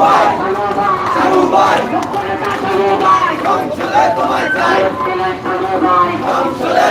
যোগ্য নেতা সমুদায় যোগ্য নেতা সমুদায় সংসদে তোমায় চাই সংসদে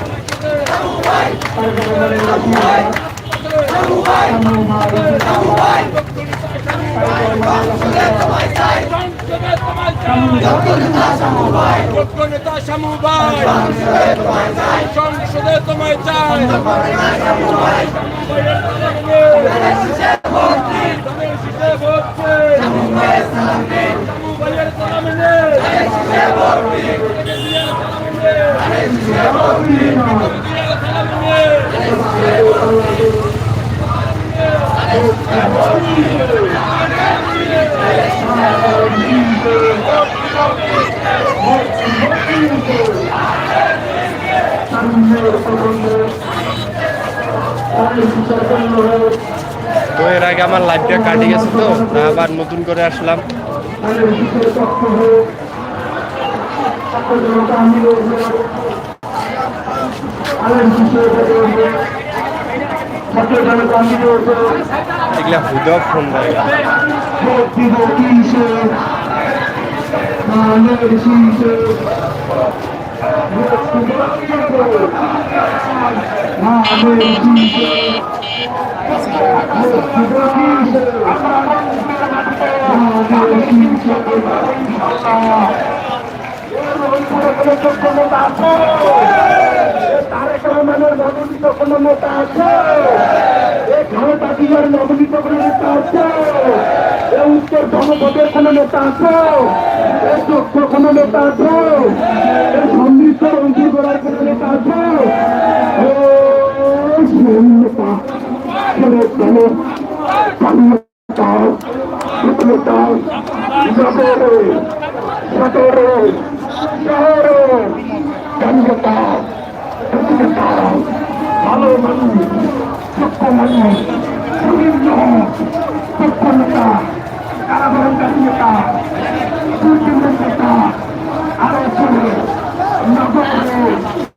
সংসদে তোমায় চাই তো এর আগে আমার লাইফটা কাটে গেছে তো আবার নতুন করে আসলাম। এগুলা হুদা ফোন Thank you. কোনো যোগ্য নেতা আছে তারেক রহমানের নবনীত কোনো নেতা আছে এই খালেদা জিয়ার নবনীত কোনো নেতা আছে এই উত্তর জনপদের কোনো নেতা আছে কোনো নেতা আছে সমৃদ্ধ অঙ্কুর করার কোনো নেতা আছে নেতা ছেড়ে চলো স্বাধীনতা ভালো মানুষ সত্য মানুষ সুদীর্ঘ সত্য নেতা কারাবরণকারী নেতা দুর্দিনের নেতা আরও নগরে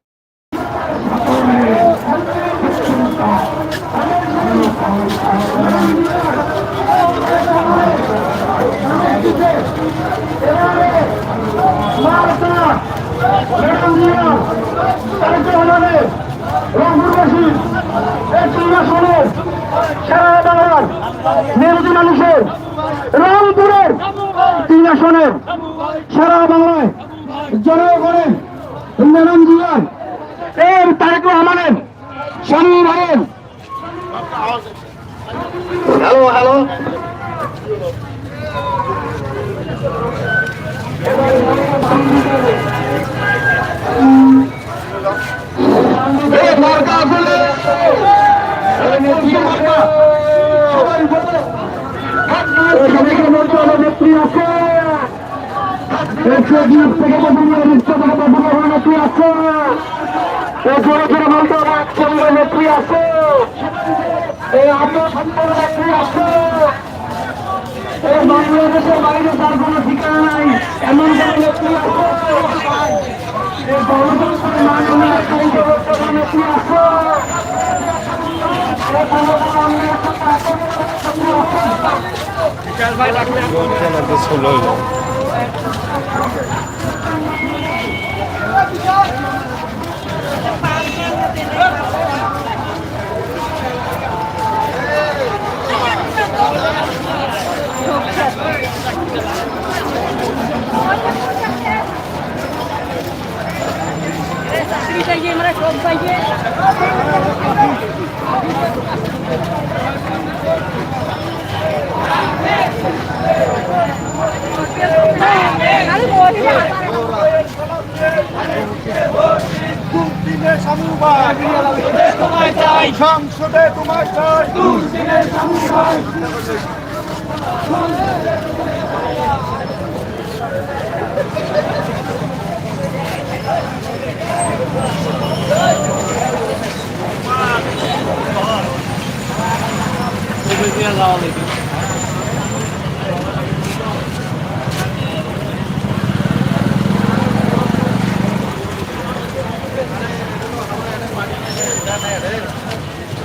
সারা বাংলার মেরুতি মানুষের রংপুরের তিন আসনের সারা বাংলায় জনগণের ম্যাডাম জিয়ার এর তারেক রহমানের স্বামী ভাইয়ের হ্যালো হ্যালো। এই বাংলাদেশের বাইরে তার কোনো ঠিকানা নাই এমন কোনো নেত্রী আছে তো ষোলো চাকরি চাইয়ে চাই সংসদে তোমায় চাই। সবাই আড়ে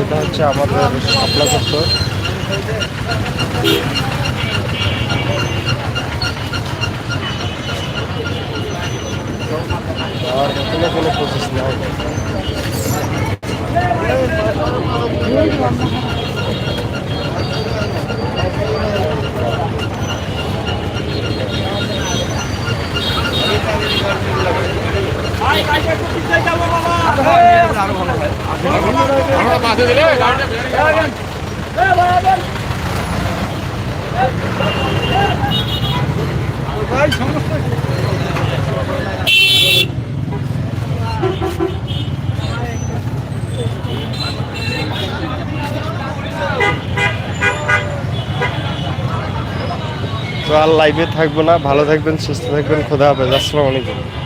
এটা হচ্ছে আমাদের শাপলা চত্বর এটা কোনো প্রসেস না আমরা পাশে দিলে ভাই সমস্যা আর লাইভে থাকব না। ভালো থাকবেন সুস্থ থাকবেন। খোদা হাফেজ। আসসালামু আলাইকুম।